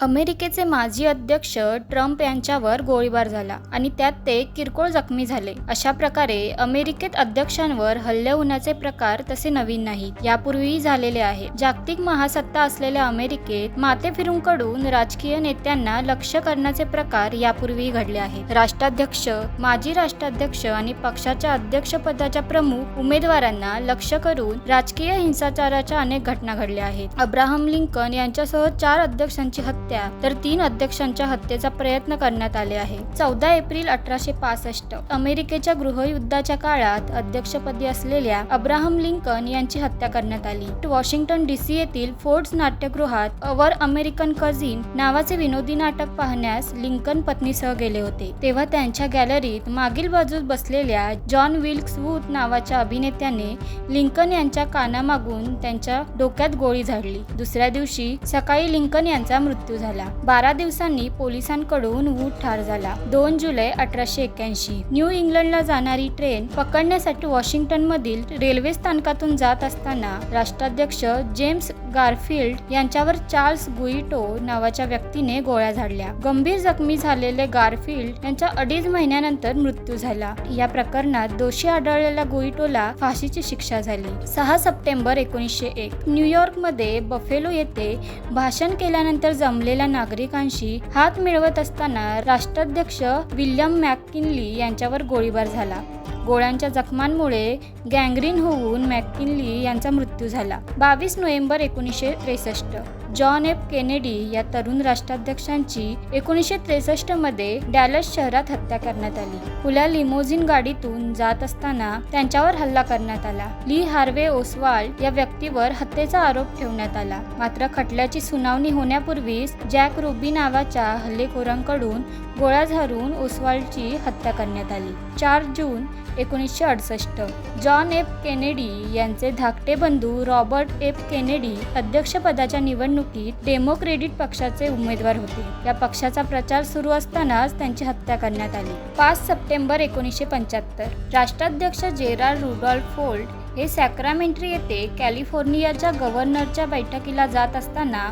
अमेरिकेचे माजी अध्यक्ष ट्रम्प यांच्यावर गोळीबार झाला आणि त्यात ते किरकोळ जखमी झाले. अशा प्रकारे अमेरिकेत अध्यक्षांवर हल्ले होण्याचे प्रकार तसे नवीन नाहीत. यापूर्वीही झालेले आहे. जागतिक महासत्ता असलेल्या अमेरिकेत माते फिरूंकडून राजकीय नेत्यांना लक्ष करण्याचे प्रकार यापूर्वीही घडले आहेत. राष्ट्राध्यक्ष माजी राष्ट्राध्यक्ष आणि पक्षाच्या अध्यक्षपदाच्या प्रमुख उमेदवारांना लक्ष करून राजकीय हिंसाचाराच्या अनेक घटना घडल्या आहेत. अब्राहम लिंकन यांच्यासह चार अध्यक्षांची हत्या हत्या तर तीन अध्यक्षांच्या हत्येचा प्रयत्न करण्यात आले आहे. चौदा एप्रिल अठराशे पासष्ट अमेरिकेच्या गृहयुद्धाच्या काळात अध्यक्षपदी असलेल्या अब्राहम लिंकन यांची हत्या करण्यात आली. वॉशिंग्टन डीसी येथील फोर्ड्स नाट्यगृहात अवर अमेरिकन कझिन नावाचे विनोदी नाटक पाहण्यास लिंकन पत्नीसह गेले होते. तेव्हा त्यांच्या गॅलरीत मागील बाजूस बसलेल्या जॉन विल्क्स वूथ नावाच्या अभिनेत्याने लिंकन यांच्या कानामागून त्यांच्या डोक्यात गोळी झाडली. दुसऱ्या दिवशी सकाळी लिंकन यांचा मृत्यू झाला. बारा दिवसांनी पोलिसांकडून वूड ठार झाला. दोन जुलै अठराशे एक्याऐंशी न्यू इंग्लंडला जाणारी ट्रेन पकडण्यासाठी वॉशिंग्टन मधील रेल्वे स्थानकातून जात असताना राष्ट्राध्यक्ष जेम्स गारफिल्ड यांच्यावर चार्ल्स गुईटो नावाच्या व्यक्तीने गोळ्या झाडल्या. गंभीर जखमी झालेले गारफिल्ड यांचा अडीच महिन्यानंतर मृत्यू झाला. या प्रकरणात दोषी आढळलेल्या गुईटोला फाशीची शिक्षा झाली. सहा सप्टेंबर एकोणीसशे एक. न्यूयॉर्कमध्ये बफेलो येथे भाषण केल्यानंतर जमलेल्या नागरिकांशी हात मिळवत असताना राष्ट्राध्यक्ष विल्यम मॅककिनली यांच्यावर गोळीबार झाला. गोळ्यांच्या जखमांमुळे गँग्रीन होऊन मॅककिनली यांचा मृत्यू झाला. बावीस नोव्हेंबर एकोणीसशे त्रेसष्ट. जॉन एफ केनेडी या तरुण राष्ट्राध्यक्षांची एकोणीसशे त्रेसष्टमध्ये डॅलस शहरात हत्या करण्यात आली. खुल्या लिमोझिन गाडीतून जात असताना त्यांच्यावर हल्ला करण्यात आला. ली हार्वे ओसवाल्ड या व्यक्तीवर हत्येचा आरोप ठेवण्यात आला. मात्र खटल्याची सुनावणी होण्यापूर्वीच जॅक रुबी नावाच्या हल्लेखोरांकडून गोळ्या झारून ओसवाल्डची हत्या करण्यात आली. चार जून एकोणीसशे अडुसष्ट. जॉन एफ केनेडी यांचे धाकटे बंधू रॉबर्ट एफ केनेडी अध्यक्षपदाच्या निवडणुकीत डेमोक्रेडिट पक्षाचे उमेदवार होते. या पक्षाचा प्रचार सुरू असतानाच त्यांची हत्या करण्यात आली. पाच सप्टेंबर एकोणीसशे पंच्याहत्तर. राष्ट्राध्यक्ष जेराल्ड रुडॉल्फ फोल्ड हे सॅक्रामेंट्री येथे कॅलिफोर्नियाच्या गव्हर्नरच्या बैठकीला जात असताना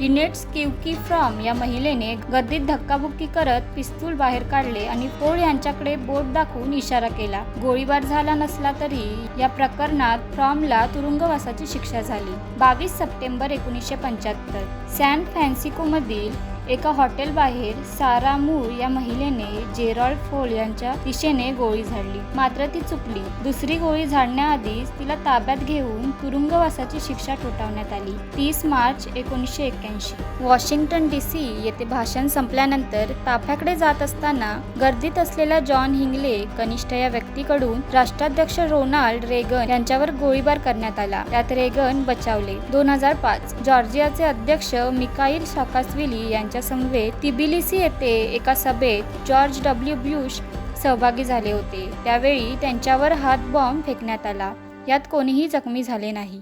लिनेट्स किवकी फ्रॉम या महिलेने गर्दीत धक्काबुक्की करत पिस्तूल बाहेर काढले आणि फोळ यांच्याकडे बोट दाखवून इशारा केला. गोळीबार झाला नसला तरी या प्रकरणात फ्रॉमला तुरुंगवासाची शिक्षा झाली. बावीस सप्टेंबर एकोणीसशे पंच्याहत्तर सॅन फ्रान्सिकोमधील एका हॉटेलबाहेर सारा मूर या महिलेने जेरॉल्ड फोल यांच्या दिशेने गोळी झाडली. मात्र ती चुकली दुसरी गोळी झाडण्याआधीच तिला ताब्यात घेऊन तुरुंगवासाची शिक्षा ठोठावण्यात आली. तीस मार्च एकोणीसशे एक्क्याऐंशी. वॉशिंग्टन डी सी येथे भाषण संपल्यानंतर ताफ्याकडे जात असताना गर्दीत असलेल्या जॉन हिंगले कनिष्ठ या व्यक्तीकडून राष्ट्राध्यक्ष रोनाल्ड रेगन यांच्यावर गोळीबार करण्यात आला. त्यात रेगन बचावले. दोन हजार पाच. जॉर्जियाचे अध्यक्ष मिकाईल साकासविली यांच्या समवेत तिबिलिसी येथे एका सभेत जॉर्ज डब्ल्यू ब्युश सहभागी झाले होते. त्यावेळी त्यांच्यावर हात बॉम्ब फेकण्यात आला. यात कोणीही जखमी झाले नाही.